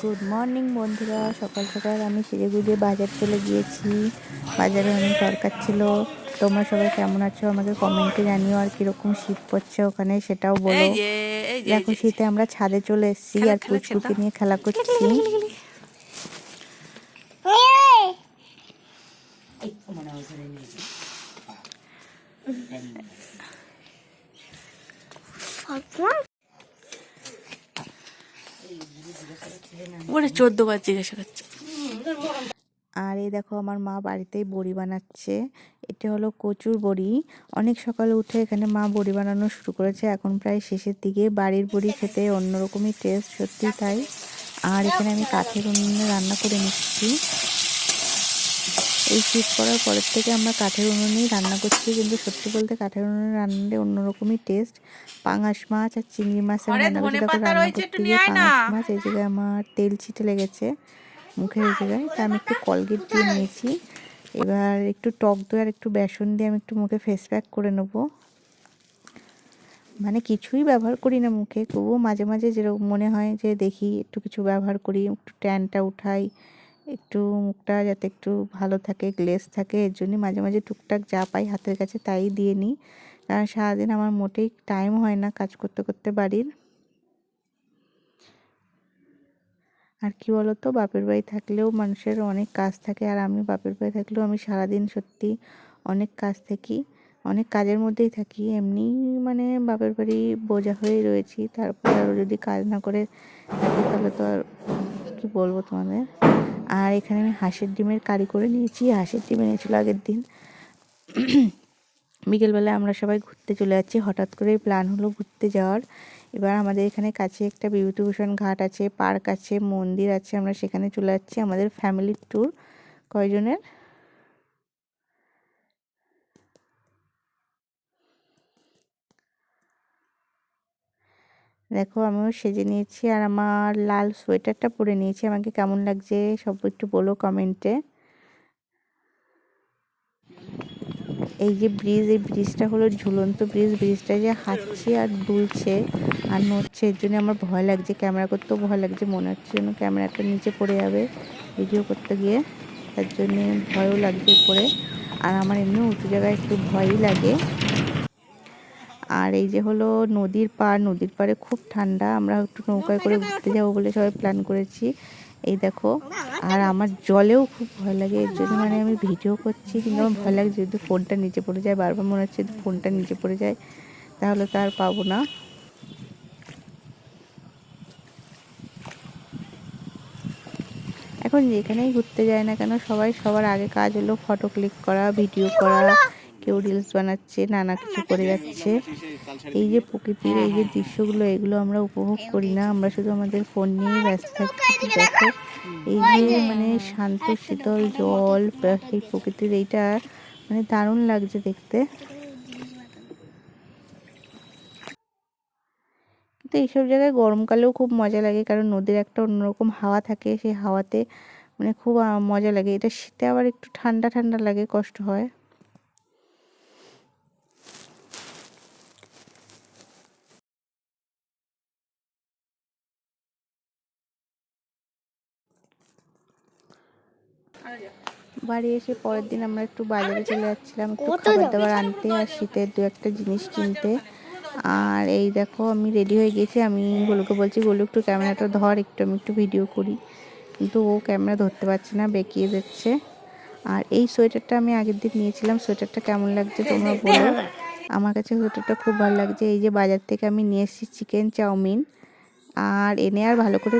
Good morning বন্ধুরা। সকাল সকাল আমি সেজে গুজে বাজার চলে গিয়েছি। বাজারে অনেক দরকার ছিল। তোমরা সবাই কেমন আছো? আমাকে কমেন্টে জানিও আর কীরকম শীত পড়ছে ওখানে সেটাও বলো। এই যে এই যে দেখো শীতে আমরা ছাদে চলে এসেছি আর পুচকুকে নিয়ে খেলা করছি। ওরে চোদ্দ বার জিজ্ঞাসা করছে। আর এই দেখো আমার মা বাড়িতেই বড়ি বানাচ্ছে। এটা হলো কচুর বড়ি। অনেক সকালে উঠে এখানে মা বড়ি বানানো শুরু করেছে। এখন প্রায় শেষের দিকে। বাড়ির বড়ি খেতে অন্যরকমই টেস্ট সত্যি তাই। আর এখানে আমি কাঠের উনুনে রান্না করে নিচ্ছি। এই শীত পড়ার পরের থেকে আমরা কাঠের উনুনেই রান্না করছি। কিন্তু সত্যি বলতে কাঠের উনুনে রান্নালে অন্যরকমই টেস্ট পাঙাশ মাছ আর চিংড়ি মাছ রান্না করছি তখন রান্না করতে গিয়ে না। পাঙাশ মাছ এই জায়গায় আমার তেল ছিটে লেগেছে মুখের এই জায়গায়। তা আমি একটু কলগেট দিয়ে নিয়েছি। এবার একটু টক দই আর একটু বেসন দিয়ে আমি একটু মুখে ফেস প্যাক করে নেব। মানে কিছুই ব্যবহার করি না মুখে তবুও মাঝে মাঝে যেরকম মনে হয় যে দেখি একটু কিছু ব্যবহার করি একটু ট্যানটা উঠাই। একটু মুখটা যাতে একটু ভালো থাকে গ্লেস থাকে, এর জন্যই মাঝে মাঝে টুকটাক যা পাই হাতের কাছে তাই দিয়ে নিই। কারণ সারাদিন আমার মোটেই টাইম হয় না কাজ করতে করতে বাড়ির। আর কি বলতো, বাপের বাড়ি থাকলেও মানুষের অনেক কাজ থাকে, আর আমি বাপের বাড়ি থাকলেও আমি সারাদিন সত্যি অনেক কাজ থাকি, অনেক কাজের মধ্যেই থাকি। এমনি মানে বাপের বাড়ি বোঝা হয়েই রয়েছি, তারপর আরও যদি কাজ না করে থাকি তাহলে তো আর কী বলব তোমাদের? আর এখানে আমি হাঁসের ডিমের কারি করে নিয়েছি। হাঁসের ডিম এনেছিল আগের দিন। বিকেলবেলা আমরা সবাই ঘুরতে চলে যাচ্ছি। হঠাৎ করে প্ল্যান হলো ঘুরতে যাওয়ার। এবার আমাদের এখানে কাছে একটা বিভূতিভূষণ ঘাট আছে, পার্ক আছে, মন্দির আছে। আমরা সেখানে চলে যাচ্ছি আমাদের ফ্যামিলির ট্যুর কয়জনের? দেখো, আমিও সেজে নিয়েছি আর আমার লাল সোয়েটারটা পরে নিয়েছি। আমাকে কেমন লাগছে সব একটু বলো কমেন্টে এই যে ব্রিজ এই ব্রিজটা হলো ঝুলন্ত ব্রিজ ব্রিজটা যে হাঁটছে আর দুলছে আর নড়ছে, এর জন্য আমার ভয় লাগছে ক্যামেরা করতেও ভয় লাগছে, মনে হচ্ছে যেন ক্যামেরাটা নিচে পড়ে যাবে ভিডিও করতে গিয়ে। তার জন্যে ভয়ও লাগছে উপরে। আর আমার এমনি উঁচু জায়গায় একটু ভয়ই লাগে। আর এই যে হলো নদীর পাড়, নদীর পাড়ে খুব ঠান্ডা। আমরা একটু নৌকায় করে ঘুরতে যাব বলে সবাই প্ল্যান করেছি। এই দেখো, আর আমার জলেও খুব ভয় লাগে। এর জন্য মানে আমি ভিডিও করছি, কিন্তু আমার ভয় লাগে যদি ফোনটা নিচে পড়ে যায়। বারবার মনে হচ্ছে যদি ফোনটা নিচে পড়ে যায়, তাহলে তো আর পাবো না। এখন যেখানেই ঘুরতে যায় না কেন, সবাই সবার আগে কাজ হলো ফটো ক্লিক করা ভিডিও করা কেউ রিলস বানাচ্ছে, নানা কিছু করে যাচ্ছে। এই যে প্রকৃতির এই যে দৃশ্যগুলো, এগুলো আমরা উপভোগ করি না। আমরা শুধু আমাদের ফোন নিয়ে ব্যস্ত থাকি দেখো। এই যে মানে শান্ত, শীতল জল এই প্রকৃতির এইটা মানে দারুণ লাগছে দেখতে। কিন্তু এইসব জায়গায় গরমকালেও খুব মজা লাগে, কারণ নদীর একটা অন্যরকম হাওয়া থাকে। সেই হাওয়াতে মানে খুব মজা লাগে। এটা শীতে আবার একটু ঠান্ডা ঠান্ডা লাগে, কষ্ট হয়। বাড়ি এসে পরের দিন আমরা একটু বাজারে চলে যাচ্ছিলাম একটু খাবার দাবার আনতে আর শীতের দু একটা জিনিস কিনতে। আর এই দেখো আমি রেডি হয়ে গেছি। আমি গোলুকে বলছি গোলু একটু ক্যামেরাটা ধর একটু আমি একটু ভিডিও করি। কিন্তু ও ক্যামেরা ধরতে পারছে না বেঁকিয়ে দিচ্ছে। আর এই সোয়েটারটা আমি আগের দিন নিয়েছিলাম। সোয়েটারটা কেমন লাগছে তোমরা বলো। আমার কাছে সোয়েটারটা খুব ভালো লাগছে। এই যে বাজার থেকে আমি নিয়ে এসেছি চিকেন চাউমিন। আর এনে আর ভালো করে